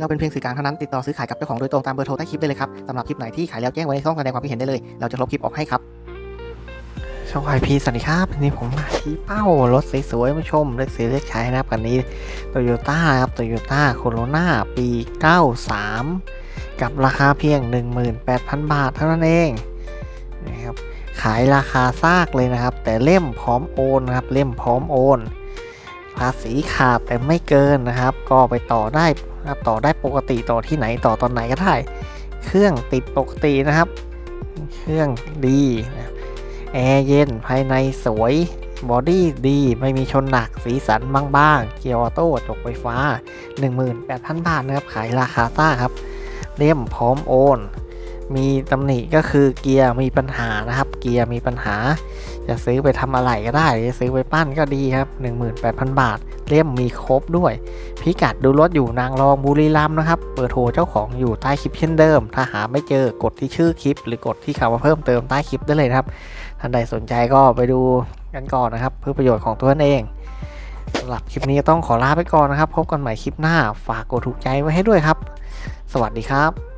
เราเป็นเพียงสื่อกลางเท่านั้นติดต่อซื้อขายกับเจ้าของโดยตรงตามเบอร์โทรใต้คลิปได้เลยครับสำหรับคลิปไหนที่ขายแล้วแจ้งไว้ในช่องแสดงความคิดเห็นได้เลย เราจะลบคลิปออกให้ครับช่องไอพีสวัสดีครับนนี่ผมมาที่เป้ารถสวยๆมาชมเลือกซื้อเลือกใช้นะครับกันนี้โตโยต้าครับโตโยต้าโคโรนาปี 93 กับราคาเพียง 18,000 บาทเท่านั้นเองนะครับขายราคาซากเลยนะครับ แต่เล่มพร้อมโอนนะครับเล่มพร้อมโอน ภาษีขาดแต่ไม่เกินนะครับ ก็ไปต่อได้ นะครับต่อได้ปกติต่อที่ไหนต่อตอนไหนก็ได้ เครื่องติดปกตินะครับ เครื่องดีนะแอร์เย็นภายในสวยบอดี้ดีไม่มีชนหนักสีสันบ้างๆ เกียร์ออโต้จกไฟฟ้า 18,000 บาทนะครับ ขายราคาซ่าครับเล่มพร้อมโอน มีตำหนิก็คือเกียร์มีปัญหานะครับ เกียร์มีปัญหา จะซื้อไปทำอะไรก็ได้จะซื้อไปปั้นก็ดีครับ 18,000 บาท เล่มมีครบด้วย พิกัดดูรถอยู่นางรองบุรีรัมย์นะครับเบอร์โทรเจ้าของอยู่ใต้คลิปเช่นเดิม ถ้าหาไม่เจอกดที่ชื่อคลิป หรือกดที่คำว่าเพิ่มเติมใต้คลิปได้เลยครับท่านใดสนใจก็ไปดูกันก่อนนะครับ เพื่อประโยชน์ของตัวท่านเองสำหรับคลิปนี้ต้องขอลาไปก่อนนะครับ พบกันใหม่คลิปหน้า ฝากกดถูกใจไว้ให้ด้วยครับ สวัสดีครับ